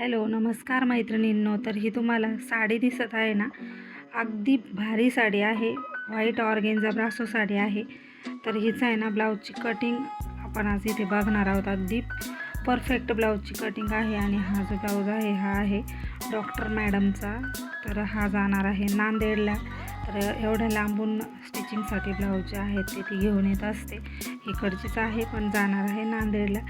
Hello नमस्कार मैत्रिणींनो. तर ही तुम्हाला साडी दिसत आहे ना? अगदी भारी साडी आहे. व्हाईट ऑर्गेनचा ब्रासो साडी आहे. तर हिचं आहे ना ब्लाऊजची कटिंग आपण आज इथे बघणार आहोत. अगदी परफेक्ट ब्लाऊजची कटिंग आहे आणि हा जो ब्लाऊज आहे हा आहे डॉक्टर मॅडमचा तर हा जाणार आहे नांदेडला. तर एवढ्या लांबून स्टिचिंगसाठी ब्लाऊज जे आहेत ते ती घेऊन येत असते. इकडचीच आहे पण जाणार आहे नांदेडला.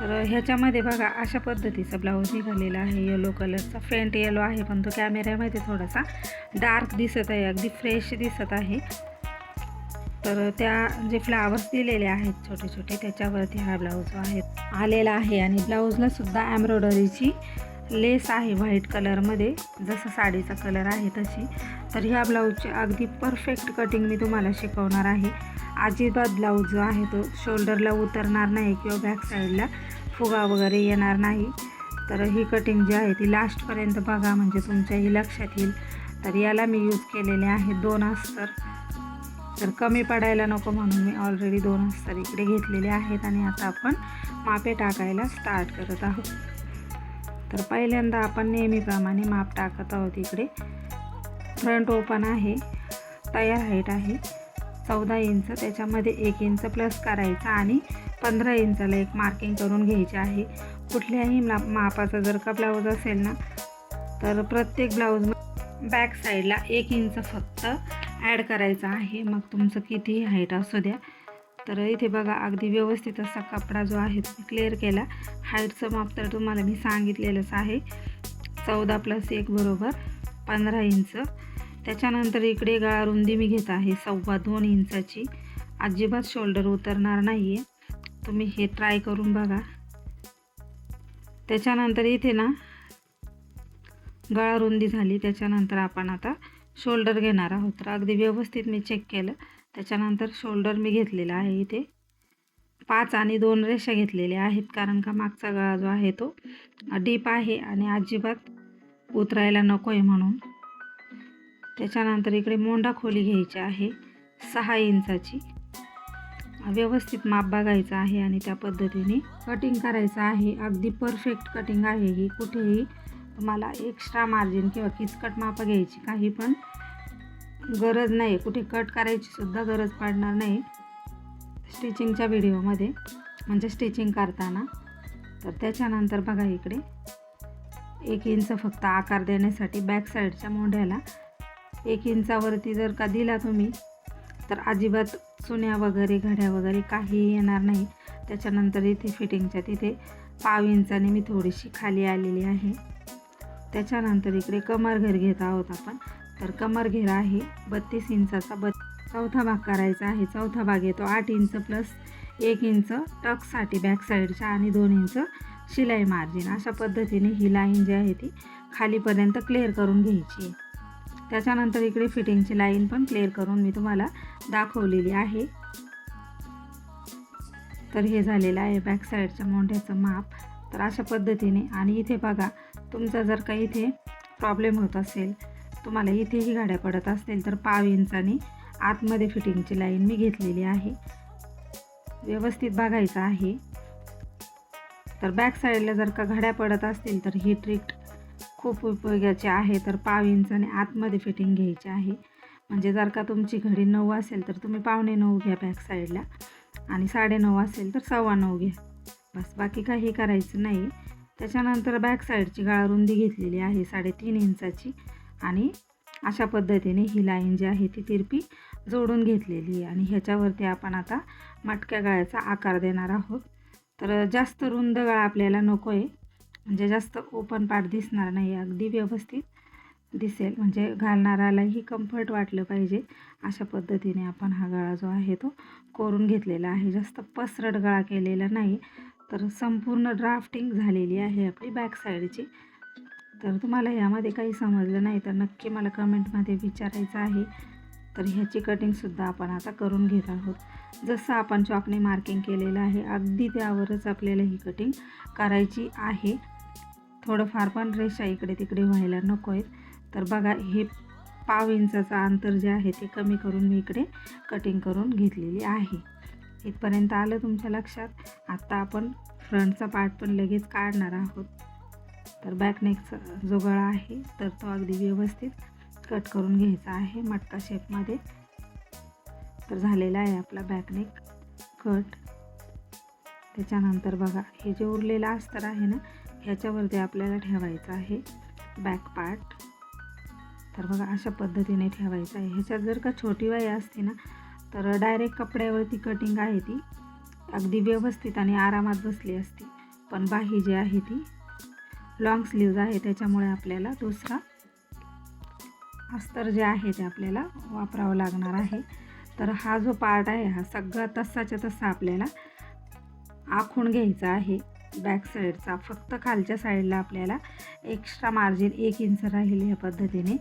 तर ह्याच्यामध्ये बघा अशा पद्धतीचा ब्लाऊज निघालेला आहे येलो कलरचा फेंट येलो आहे पण तो कॅमेऱ्यामध्ये थोडासा डार्क दिसत आहे अगदी फ्रेश दिसत आहे. तर त्या जे फ्लावर्स दिलेले आहेत छोटे छोटे त्याच्यावरती हा ब्लाऊज जो आहे. आलेला आहे आणि ब्लाऊजला सुद्धा एम्ब्रॉयडरीची लेस आहे व्हाईट कलरमध्ये जसं साडीचा कलर आहे तशी. तर ह्या ब्लाऊजची अगदी परफेक्ट कटिंग मी तुम्हाला शिकवणार आहे. अजिबात ब्लाऊज जो आहे तो शोल्डरला उतरणार नाही किंवा बॅक साईडला फुगा वगैरे येणार नाही. तर ही कटिंग जी आहे ती लास्टपर्यंत बघा म्हणजे तुमच्याही लक्षात येईल. तर याला मी यूज केलेले आहे दोन अस्तर. तर कमी पडायला नको म्हणून मी ऑलरेडी दोन अस्तर इकडे घेतलेले आहेत आणि आता आपण मापे टाकायला स्टार्ट करत आहोत. तर पहिल्यांदा आपण नेहमीप्रमाणे माप टाकत आहोत इकडे. फ्रंट ओपन आहे. तयार हाईट आहे. चौदा इंच त्याच्यामध्ये एक इंच प्लस करायचा आणि पंधरा इंचाला एक मार्किंग करून घ्यायचे आहे. कुठल्याही मा मापाचा जर का ब्लाऊज असेल ना तर प्रत्येक ब्लाऊज बॅक साईडला एक इंच फक्त ॲड करायचा आहे. मग तुमचं कितीही हाईट असू द्या. तर इथे बघा अगदी व्यवस्थित असा कपडा जो आहे तो क्लिअर केला. हाईटचं माप तर तुम्हाला मी सांगितलेलंच आहे. चौदा प्लस एक बरोबर पंधरा इंच. त्याच्यानंतर इकडे गळा रुंदी मी घेत आहे. सव्वा दोन इंचाची. अजिबात शोल्डर उतरणार नाही आहे तुम्ही हे ट्राय करून बघा. त्याच्यानंतर इथे ना गळा रुंदी झाली. त्याच्यानंतर आपण आता शोल्डर घेणार आहोत. तर अगदी व्यवस्थित मी चेक केलं. त्याच्यानंतर शोल्डर मी घेतलेला आहे इथे. पाच आणि दोन रेषा घेतलेल्या आहेत. कारण का मागचा गळा जो आहे तो डीप आहे आणि अजिबात उतरायला नको आहे म्हणून. त्याच्यानंतर इकडे मोंडा खोली घ्यायची आहे. सहा इंचाची. व्यवस्थित माप बघायचं आहे आणि त्या पद्धतीने कटिंग करायचं आहे. अगदी परफेक्ट कटिंग आहे ही. कुठेही तुम्हाला एक्स्ट्रा मार्जिन किंवा किचकट मापं घ्यायची काही पण गरज नाही. कुठे कट करायची सुद्धा गरज पडणार नाही. स्टिचिंगच्या व्हिडिओमध्ये म्हणजे स्टिचिंग करताना. तर त्याच्यानंतर बघा इकडे. एक इंच फक्त आकार देण्यासाठी बॅक साईडच्या मोंढ्याला एक इंचावरती जर का दिला तुम्ही तर अजिबात चुन्या वगैरे घड्या वगैरे काही येणार नाही. त्याच्यानंतर इथे फिटिंगच्या तिथे पाव इंचाने मी थोडीशी खाली आलेली आहे. त्याच्यानंतर इकडे कमर घेर घेत आहोत आपण. तर कमर घेर आहे बत्तीस इंचाचा बत् चौथा भाग करायचा आहे. चौथा भाग येतो आठ इंच प्लस एक इंच टकसाठी बॅक साईडच्या आणि दोन इंच शिलाई मार्जिन. अशा पद्धतीने ही लाईन जी आहे ती खालीपर्यंत क्लिअर करून घ्यायची आहे. त्याच्यानंतर इकडे फिटिंगची लाईन पण क्लिअर करून मी तुम्हाला दाखवलेली आहे. तर हे झालेलं आहे बॅक साईडच्या मोंढ्याचं माप. तर अशा पद्धतीने आणि इथे बघा तुमचा जर का इथे प्रॉब्लेम होत असेल तुम्हाला इथेही गाड्या पडत असतील तर पाव इंचाने आतमध्ये फिटिंगची लाईन मी घेतलेली आहे. व्यवस्थित बघायचं आहे. तर बॅक साईडला जर का घड्या पडत असतील तर ही ट्रिक खूप उपयोगाचे आहे. तर पाव इंचाने आतमध्ये फिटिंग घ्यायची आहे. म्हणजे जर का तुमची घडी नऊ असेल तर तुम्ही पावणे नऊ घ्या बॅक साईडला आणि साडेनऊ असेल तर सव्वा नऊ घ्या. बस बाकी काही करायचं नाही. त्याच्यानंतर बॅक साईडची गाळा रुंदी घेतलेली आहे साडेतीन इंचाची. आणि अशा पद्धतीने ही लाईन जी आहे ती तिरपी जोडून घेतलेली आहे. आणि ह्याच्यावरती आपण आता मटक्या गळ्याचा आकार देणार आहोत. तर जास्त रुंद गळा आपल्याला नको आहे म्हणजे जास्त ओपन पार्ट दिसणार नाही अगदी व्यवस्थित दिसेल. म्हणजे घालणारालाही कम्फर्ट वाटलं पाहिजे. अशा पद्धतीने आपण हा गळा जो आहे तो कोरून घेतलेला आहे. जास्त पसरट गळा केलेला नाही तर संपूर्ण ड्राफ्टिंग झालेली आहे आपली बॅक साईडची तर तुम्हाला ह्यामध्ये काही समजलं नाही तर नक्की मला कमेंटमध्ये विचारायचं आहे. तर ह्याची कटिंगसुद्धा आपण आता करून घेत आहोत. जसं आपण चॉकने मार्किंग केलेलं आहे अगदी त्यावरच आपल्याला ही कटिंग करायची आहे. थोडंफार पण रेषा इकडे तिकडे व्हायला नको आहेत तर बघा हे पाव इंचाचं अंतर जे आहे ते कमी करून मी इकडे कटिंग करून घेतलेली आहे. इथपर्यंत आलं तुमच्या लक्षात? आत्ता आपण फ्रंटचा पार्ट पण लगेच काढणार आहोत. तर बॅकनेकचा जो गळा आहे तर तो अगदी व्यवस्थित कट करून घ्यायचा आहे मटका शेपमध्ये तर झालेला आहे आपला बॅकनेक कट त्याच्यानंतर बघा हे जे उरलेलं अस्तर आहे ना ह्याच्यावरती आपल्याला ठेवायचं आहे बॅक पार्ट तर बघा अशा पद्धतीने ठेवायचं आहे. ह्याच्यात जर का छोटी वाई असती ना तर डायरेक्ट कपड्यावरती कटिंग आहे ती. अगदी व्यवस्थित आणि आरामात बसली असती. पण बाही जी आहे ती लॉंग स्लीव्ज आहे. त्याच्यामुळे आपल्याला दुसरा अस्तर जे आहे ते आपल्याला वापरावं लागणार आहे. तर हा जो पार्ट आहे हा सगळा तसाच्या तसा आपल्याला आखून घ्यायचा आहे. बॅक साईडचा फक्त खालच्या साईडला आपल्याला एक्स्ट्रा मार्जिन एक इंच राहील ह्या पद्धतीने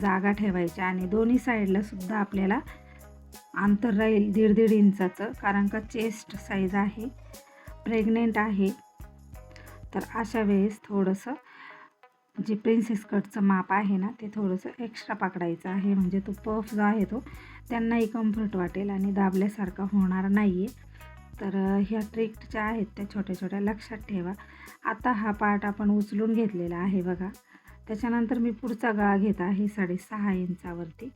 जागा ठेवायची. आणि दोन्ही साईडला सुद्धा आपल्याला अंतर राहील दीड दीड इंचाचं कारण का चेस्ट साईज आहे प्रेग्नेंट आहे. तर अशा वेळेस थोडंसं जे प्रिन्सेस कटचं माप आहे ना ते थोडंसं एक्स्ट्रा पकडायचं आहे. म्हणजे तो पफ जो आहे तो त्यांनाही कम्फर्ट वाटेल आणि दाबल्यासारखा होणार नाही आहे तर ह्या ट्रिक ज्या आहेत त्या छोट्या छोट्या लक्षात ठेवा. आता हा पार्ट आपण उचलून घेतलेला आहे बघा. त्याच्यानंतर मी पुढचा गळा घेत आहे साडेसहा इंचावरती.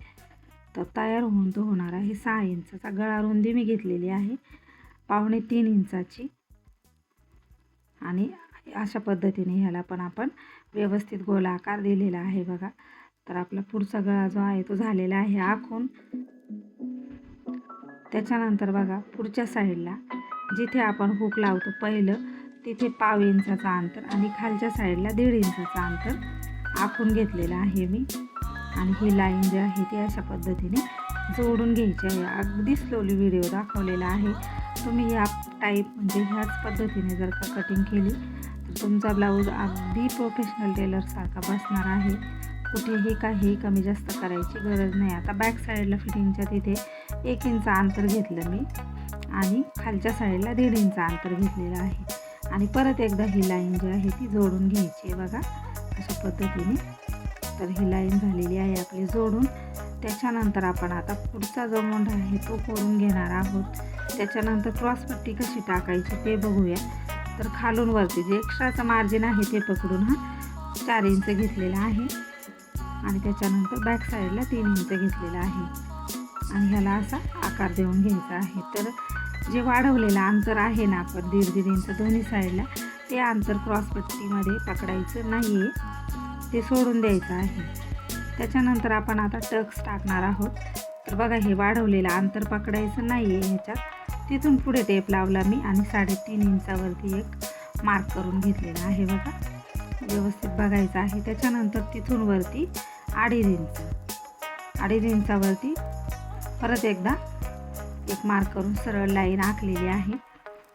तर तयार होऊन तो होणार आहे सहा इंचाचा गळा रुंदी मी घेतलेली आहे. पावणे तीन इंचाची. आणि अशा पद्धतीने ह्याला पण आपण व्यवस्थित गोल आकार दिलेला आहे बघा. तर आपला पुढचा गळा जो आहे तो झालेला आहे आखून. त्याच्यानंतर बघा पुढच्या साईडला जिथे आपण हुक लावतो पहिलं तिथे पाव इंचाचा अंतर आणि खालच्या साईडला दीड इंचाचा अंतर आखून घेतलेलं आहे मी. आणि ही लाईन जी आहे ती अशा पद्धतीने जोडून घ्यायची आहे. अगदी स्लोली व्हिडिओ दाखवलेला आहे. तुम्ही या टाईप म्हणजे ह्याच पद्धतीने जर का कटिंग केली तर तुमचा ब्लाऊज अगदी प्रोफेशनल टेलरसारखा बसणार आहे. कुठेही काही कमी जास्त करायची गरज नाही. आता बॅक साईडला फिटिंगच्या तिथे एक इंच अंतर घेतलं मी आणि खालच्या साईडला दीड इंच अंतर घेतलेलं आहे. आणि परत एकदा ही लाईन जी आहे ती जोडून घ्यायची आहे बघा. अशा पद्धतीने. तर ही लाईन झालेली आहे आपली जोडून. त्याच्यानंतर आपण आता पुढचा जो मोंढा आहे तो करून घेणार आहोत. त्याच्यानंतर क्रॉसपट्टी कशी टाकायची ते बघूया. तर खालून वरती जे एक्स्ट्राचं मार्जिन आहे ते पकडून हा चार इंच घेतलेला आहे. आणि त्याच्यानंतर बॅक साईडला तीन इंच घेतलेला आहे. आणि ह्याला असा आकार देऊन घ्यायचा आहे. तर जे वाढवलेलं अंतर आहे ना आपण दीड दीड इंच दोन्ही साईडला ते अंतर क्रॉसपट्टीमध्ये पकडायचं नाही आहे ते सोडून द्यायचं आहे. त्याच्यानंतर आपण आता टक्स टाकणार आहोत. तर बघा हे वाढवलेलं अंतर पकडायचं नाही आहे ह्याच्यात. तिथून पुढे टेप लावला मी आणि साडेतीन इंचावरती एक मार्क करून घेतलेला आहे बघा. व्यवस्थित बघायचं आहे. त्याच्यानंतर तिथून वरती अडीच इंच. अडीच इंचावरती परत एकदा एक मार्क करून सरळ लाईन आखलेली आहे.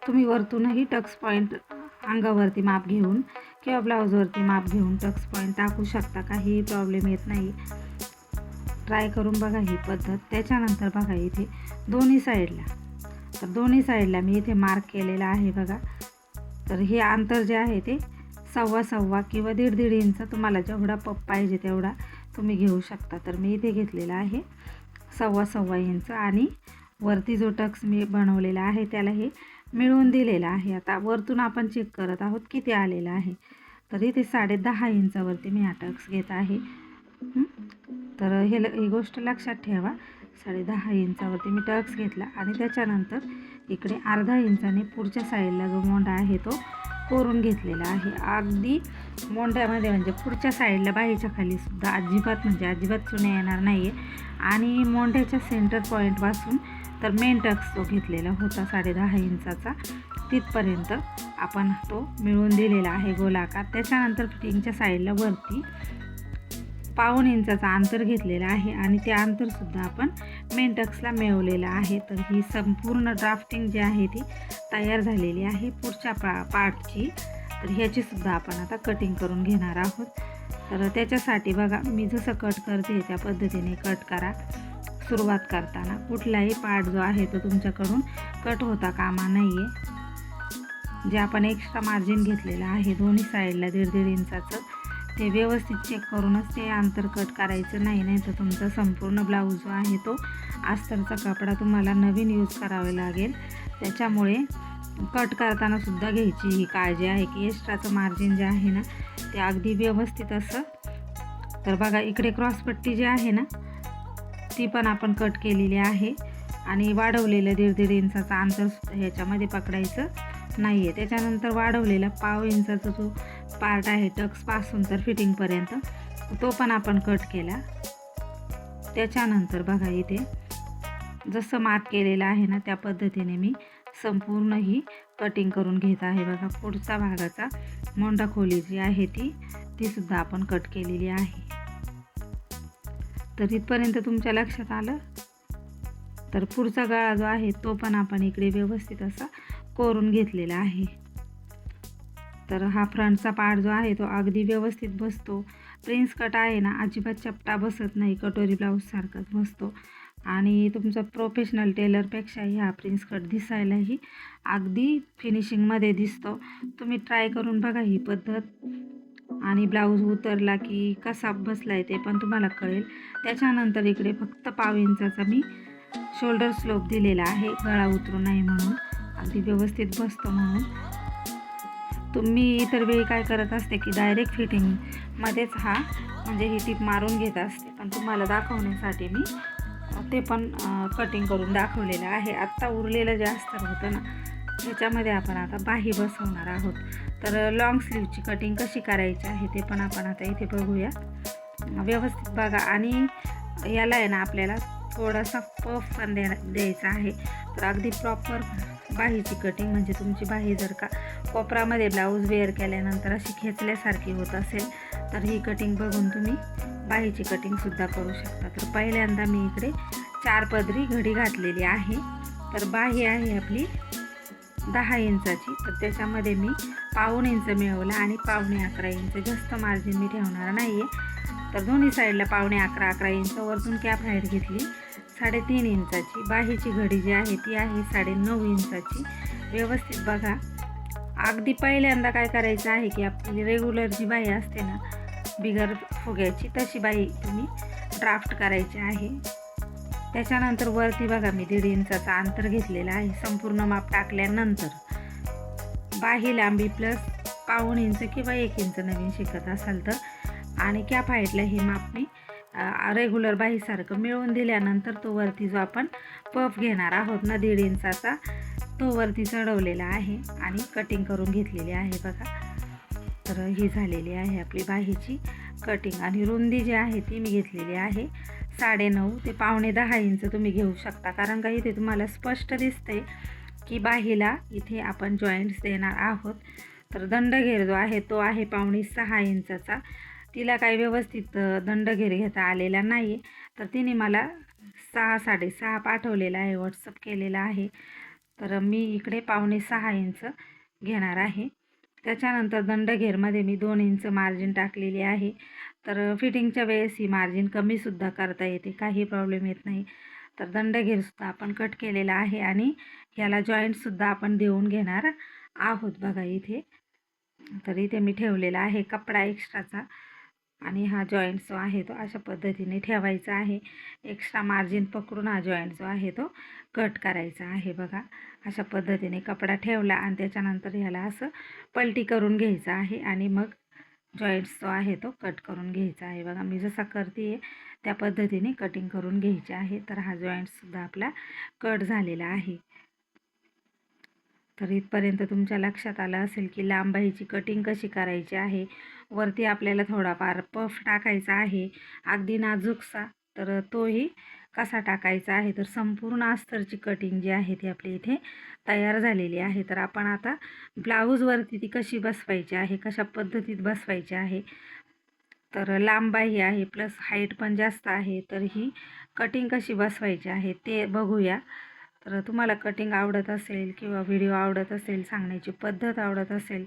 तुम्ही वरतूनही टक्स पॉईंट अंगावरती माप घेऊन किंवा ब्लाऊजवरती माप घेऊन टक्स पॉईंट टाकू शकता. काही प्रॉब्लेम येत नाही. ट्राय करून बघा ही पद्धत. त्याच्यानंतर बघा इथे दोन्ही साईडला. तर दोन्ही साईडला मी इथे मार्क केलेला आहे बघा. तर हे अंतर जे आहे ते सव्वा सव्वा किंवा दीड दीड इंच तुम्हाला जेवढा पप पाहिजे तेवढा तुम्ही घेऊ शकता. तर मी इथे घेतलेला आहे सव्वा सव्वा इंच आणि वरती जो टक्स मी बनवलेला आहे त्याला हे मिळवून दिलेलं आहे. आता वरतून आपण चेक करत आहोत किती आलेलं आहे. तर इथे साडे दहा इंचावरती मी हा टक्स घेत आहे. तर हे ल ही गोष्ट लक्षात ठेवा. साडे दहा इंचावरती मी टक्स घेतला आणि त्याच्यानंतर इकडे अर्धा इंचाने पुढच्या साईडला जो मोंडा आहे तो कोरून घेतलेला आहे. अगदी मोंढ्यामध्ये म्हणजे पुढच्या साईडला बाईच्या खाली सुद्धा अजिबात म्हणजे अजिबात चुने येणार नाही आहे आणि मोंढ्याच्या सेंटर पॉईंटपासून तर मेन टक्स तो घेतलेला होता साडे दहा इंचाचा तिथपर्यंत आपण तो मिळवून दिलेला आहे गोलाकार. त्याच्यानंतर फिटिंगच्या साईडला वरती पाऊण इंचाचा अंतर घेतलेला आहे आणि ते अंतरसुद्धा आपण मेन टक्सला मिळवलेलं आहे. तर ही संपूर्ण ड्राफ्टिंग जी आहे ती तयार झालेली आहे पुढच्या पा पार्टची तर ह्याचीसुद्धा आपण आता कटिंग करून घेणार आहोत. तर त्याच्यासाठी बघा मी जसं कट करते त्या पद्धतीने कट करा. सुरुवात करताना कुठलाही पार्ट जो आहे तो तुमच्याकडून कट होता कामा नाही आहे जे आपण एक्स्ट्रा मार्जिन घेतलेलं आहे दोन्ही साईडला दीड दीड इंचाचं ते व्यवस्थित चेक करूनच ते अंतर कट करायचं नाही नाही तर तुमचा संपूर्ण ब्लाऊज जो आहे तो अस्तरचा कपडा तुम्हाला नवीन यूज करावे लागेल. त्याच्यामुळे कट करताना सुद्धा घ्यायची ही काळजी आहे की एक्स्ट्राचं मार्जिन जे आहे ना ते अगदी व्यवस्थित असं. तर बघा इकडे क्रॉसपट्टी जी आहे ना ती पण आपण कट केलेली आहे. आणि वाढवलेलं दीड दीड इंचाचं अंतर सुद्धा ह्याच्यामध्ये पकडायचं नाही आहे त्याच्यानंतर वाढवलेला पाव इंचाचा जो पार्ट आहे टक्सपासून तर फिटिंगपर्यंत तो पण आपण कट केला. त्याच्यानंतर बघा इथे जसं मार्क केलेलं आहे ना त्या पद्धतीने मी संपूर्ण ही कटिंग करून घेत आहे. बघा पुढचा भागाचा मोंडा खोली जी आहे ती तीसुद्धा आपण कट केलेली आहे. तर इथपर्यंत तुमच्या लक्षात आलं? तर पुढचा गळा जो आहे तो पण आपण इकडे व्यवस्थित असा कोरून घेतलेला आहे. तर हा फ्रंटचा पार्ट जो आहे तो अगदी व्यवस्थित बसतो. प्रिन्स कट आहे ना अजिबात चपटा बसत नाही कटोरी ब्लाऊजसारखाच बसतो. आणि तुमचा प्रोफेशनल टेलरपेक्षाही हा प्रिन्स कट दिसायलाही अगदी फिनिशिंगमध्ये दिसतो. तुम्ही ट्राय करून बघा ही पद्धत. आणि ब्लाऊज उतरला की कसा बसला आहे ते पण तुम्हाला कळेल. त्याच्यानंतर इकडे फक्त पाव इंचाचा मी शोल्डर स्लोप दिलेला आहे. गळा उतरू नाही म्हणून. अगदी व्यवस्थित बसतो म्हणून. तुम्ही इतर वेळी काय करत असते की डायरेक्ट फिटिंगमध्येच हा म्हणजे ही टीप मारून घेत असते. पण तुम्हाला दाखवण्यासाठी मी ते पण कटिंग करून दाखवलेलं आहे. आत्ता उरलेलं जे अस्तर होतं ना त्याच्यामध्ये आपण आता बाही बसवणार आहोत. तर लॉंग स्लीवची कटिंग कशी करायची आहे ते पण आपण आता इथे बघूया. व्यवस्थित बघा. आणि याला आहे ना आपल्याला थोडासा पफ पण द्या द्यायचा आहे. तर अगदी प्रॉपर बाहीची कटिंग म्हणजे तुमची बाही जर का कोपरामध्ये ब्लाऊज वेअर केल्यानंतर अशी खेचल्यासारखी होत असेल तर ही कटिंग बघून तुम्ही बाहीची कटिंगसुद्धा करू शकता. तर पहिल्यांदा मी इकडे चार पदरी घडी घातलेली आहे. तर बाही आहे आपली दहा इंचाची. तर त्याच्यामध्ये मी पाऊण इंच मिळवलं आणि पावणे अकरा इंच. जास्त मार्जिन मी ठेवणार नाही आहे तर दोन्ही साईडला पावणे अकरा अकरा इंच. वरतून कॅप हाईट घेतली साडेतीन इंचाची. बाहीची घडी जी आहे ती आहे साडे नऊ इंचाची. व्यवस्थित बघा. अगदी पहिल्यांदा काय करायचं आहे की आपली रेग्युलर जी बाही असते ना बिगर फुग्याची तशी बाई तुम्ही ड्राफ्ट करायची आहे. त्याच्यानंतर वरती बघा मी दीड इंचाचा अंतर घेतलेला आहे. संपूर्ण माप टाकल्यानंतर बाही लांबी प्लस पाऊण इंच किंवा एक इंच नवीन शिकत असाल तर. आणि कॅप हाईटला हे माप मी रेग्युलर बाहीसारखं मिळवून दिल्यानंतर तो वरती जो आपण पफ घेणार आहोत ना दीड इंचाचा तो वरती चढवलेला आहे आणि कटिंग करून घेतलेली आहे बघा. तर ही झालेली आहे आपली बाहीची. कटिंग आणि रुंदी जी आहे ती मी घेतलेली आहे. साडेनऊ ते पावणे दहा इंच तुम्ही घेऊ शकता. कारण का इथे तुम्हाला स्पष्ट दिसते की बाहीला इथे आपण जॉईंट्स देणार आहोत. तर दंडघेर जो आहे तो आहे पावणे सहा इंचाचा. तिला काही व्यवस्थित दंडघेर घेता आलेला नाही तर तिने मला सहा साडेसहा पाठवलेला आहे व्हॉट्सअप केलेला आहे. तर मी इकडे पावणे सहा इंच घेणार आहे. त्याच्यानंतर दंडघेरमध्ये मी दोन इंच मार्जिन टाकलेली आहे. तर फिटिंगच्या वेळेस ही मार्जिन कमीसुद्धा करता येते काही प्रॉब्लेम येत नाही. तर दंडघेरसुद्धा आपण कट केलेला आहे आणि ह्याला जॉईंटसुद्धा आपण देऊन घेणार आहोत बघा इथे. तर इथे मी ठेवलेला आहे कपडा एक्स्ट्राचा आणि हा जॉईंट जो आहे तो अशा पद्धतीने ठेवायचा आहे. एक्स्ट्रा मार्जिन पकडून हा जॉईंट जो आहे तो कट करायचा आहे बघा. अशा पद्धतीने कपडा ठेवला आणि त्याच्यानंतर ह्याला असं पलटी करून घ्यायचं आहे आणि मग जॉईंट्स जो आहे तो कट करून घ्यायचा आहे. बघा मी जसा करते आहे त्या पद्धतीने कटिंग करून घ्यायचे आहे. तर हा जॉईंटसुद्धा आपला कट झालेला आहे. तर इथपर्यंत तुमच्या लक्षात आलं असेल की लांबाईची कटिंग कशी करायची आहे? वरती आपल्याला थोडाफार पफ टाकायचा आहे. अगदी नाजूकसा तर तोही कसा टाकायचा आहे? तर संपूर्ण अस्तरची कटिंग जी आहे ती आपली इथे तयार झालेली आहे. तर आपण आता ब्लाऊजवरती ती कशी बसवायची आहे? कशा पद्धतीत बसवायची आहे? तर लांबाही आहे प्लस हाईट पण जास्त आहे. तर ही कटिंग कशी बसवायची आहे ते बघूया. तर तुम्हाला कटिंग आवडत असेल किंवा व्हिडिओ आवडत असेल सांगण्याची पद्धत आवडत असेल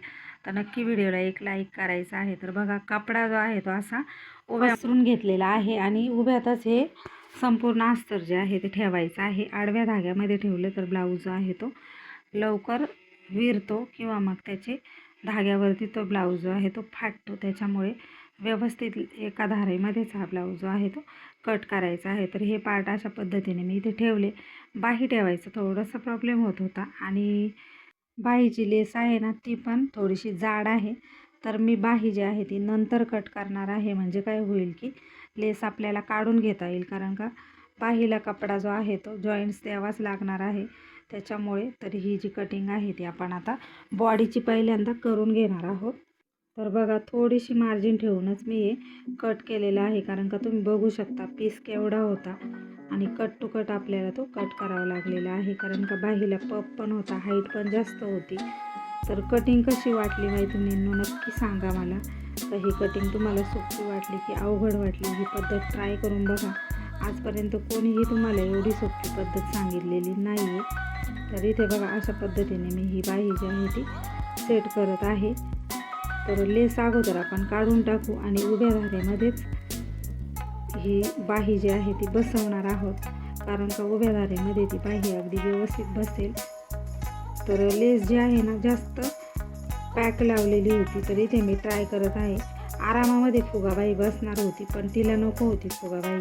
तर नक्की व्हिडिओला एक लाईक करायचा आहे. तर बघा कपडा जो आहे तो असा उभ्यासरून घेतलेला आहे आणि उभ्यातच हे संपूर्ण अस्तर जे आहे ते ठेवायचं आहे. आडव्या धाग्यामध्ये ठेवलं तर ब्लाऊज जो आहे तो लवकर विरतो किंवा मग त्याचे धाग्यावरती तो ब्लाऊज जो आहे तो फाटतो. त्याच्यामुळे व्यवस्थित एका धारेमध्येच हा ब्लाऊज जो आहे तो कट करायचा आहे. तर हे पार्ट अशा पद्धतीने मी इथे ठेवले. बाही ठेवायचं. थोडंसं प्रॉब्लेम होत होता. आणि बाहीची लेस आहे ना ती पण थोडीशी जाड आहे. तर मी बाही जी आहे ती नंतर कट करणार आहे. म्हणजे काय होईल की लेस आपल्याला काढून घेता येईल. कारण का बाहीला कपडा जो आहे तो जॉईंट्स द्यावाच लागणार आहे. त्याच्यामुळे तर ही जी कटिंग आहे ती आपण आता बॉडीची पहिल्यांदा करून घेणार आहोत. तर बघा थोडीशी मार्जिन ठेवूनच मी हे कट केलेलं आहे. कारण का तुम्ही बघू शकता पीस केवढा होता आणि कट टू कट आपल्याला तो कट करावा लागलेला आहे. कारण का बाहीला पप पण होता हाईट पण जास्त होती. तर कटिंग कशी वाटली मैत्रिणींनो नक्की सांगा मला. तर ही कटिंग तुम्हाला सोपी वाटली की अवघड वाटली? ही पद्धत ट्राय करून बघा. आजपर्यंत कोणीही तुम्हाला एवढी सोपी पद्धत सांगितलेली नाही आहे तर इथे बघा अशा पद्धतीने मी ही बाही जी आहे ती सेट करत आहे. तर लेस अगोदर आपण काढून टाकू आणि उभ्या धारेमध्येच ही बाही जी आहे ती बसवणार आहोत. कारण का उभ्या धारेमध्ये ती बाही अगदी व्यवस्थित बसेल. तर लेस जी आहे ना जास्त पॅक लावलेली होती तर इथे मी ट्राय करत आहे. आरामामध्ये फुगाबाई बसणार होती पण तिला नको होती फुगाबाई.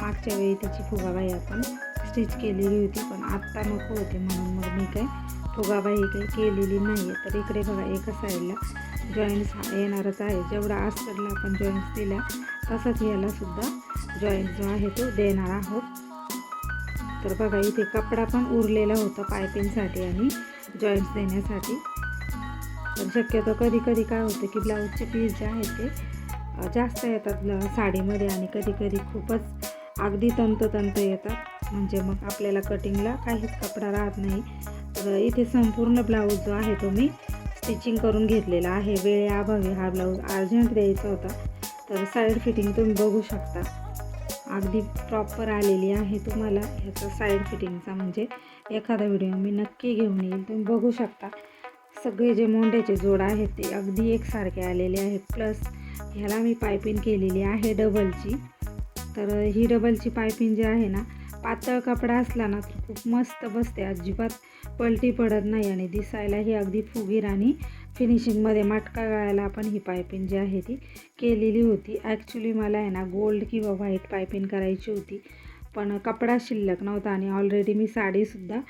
मागच्या वेळी तिची फुगाबाई आपण स्टिच केलेली होती पण आत्ता नको होती म्हणून मग मी काय फुगाबाई काही केलेली नाही आहे तर इकडे बघा एका साईडला जॉईंट्स येणारच आहे. जेवढा आस्तरला आपण जॉईंट्स दिला तसंच याला सुद्धा जॉईंट जो आहे तो देणार आहोत. तर बघा इथे कपडा पण उरलेला होता पायपिंगसाठी आणि जॉईंट्स देण्यासाठी. पण शक्यतो कधी कधी काय होतं की ब्लाऊजचे पीस जे आहेत ते जास्त येतात साडीमध्ये आणि कधी कधी खूपच अगदी तंतोतंत येतात. म्हणजे मग आपल्याला कटिंगला काहीच कपडा राहत नाही. तर इथे संपूर्ण ब्लाऊज जो आहे तो मी स्टिचिंग करून घेतलेला आहे. वेळेअभावी हा ब्लाऊज अर्जंट द्यायचा होता. तर साईड फिटिंग तुम्ही बघू शकता. अगदी प्रॉपर आलेली आहे तुम्हाला. ह्याचा साईड फिटिंगचा म्हणजे एखादा व्हिडिओ मी नक्की घेऊन येईल तुम्ही बघू शकता. सगळे जे मोंड्याचे जोड आहेत ते अगदी एकसारखे आलेले आहेत. प्लस ह्याला मी पायपिंग केलेली आहे डबलची तर ही डबलची पायपिंग जी आहे ना पातळ कपडा असला ना तर खूप मस्त बसते. अजिबात पलटी पडत नाही आणि दिसायलाही अगदी फुगीर आणि फिनिशिंगमध्ये मटका गाळायला आपण ही पायपिंग जी आहे ती केलेली होती. ॲक्च्युली मला आहे ना गोल्ड किंवा व्हाईट पायपिंग करायची होती. पण कपडा शिल्लक नव्हता आणि ऑलरेडी मी साडीसुद्धा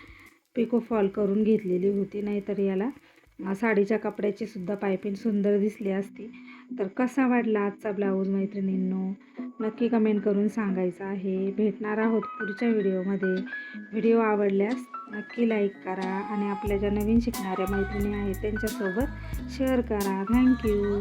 पिको फॉल करून घेतलेली होती. नाहीतर याला साडीच्या कपड्याची सुद्धा पायपिंग सुंदर दिसली असती. तर कसा वाटला आजचा ब्लाऊज मैत्रिणींनो? नक्की कमेंट करून सांगायचं आहे. भेटणार आहोत पुढच्या व्हिडिओमध्ये. व्हिडिओ आवडल्यास नक्की लाईक करा आणि आपल्या ज्या नवीन शिकणाऱ्या मैत्रिणी आहेत त्यांच्यासोबत शेअर करा. थँक्यू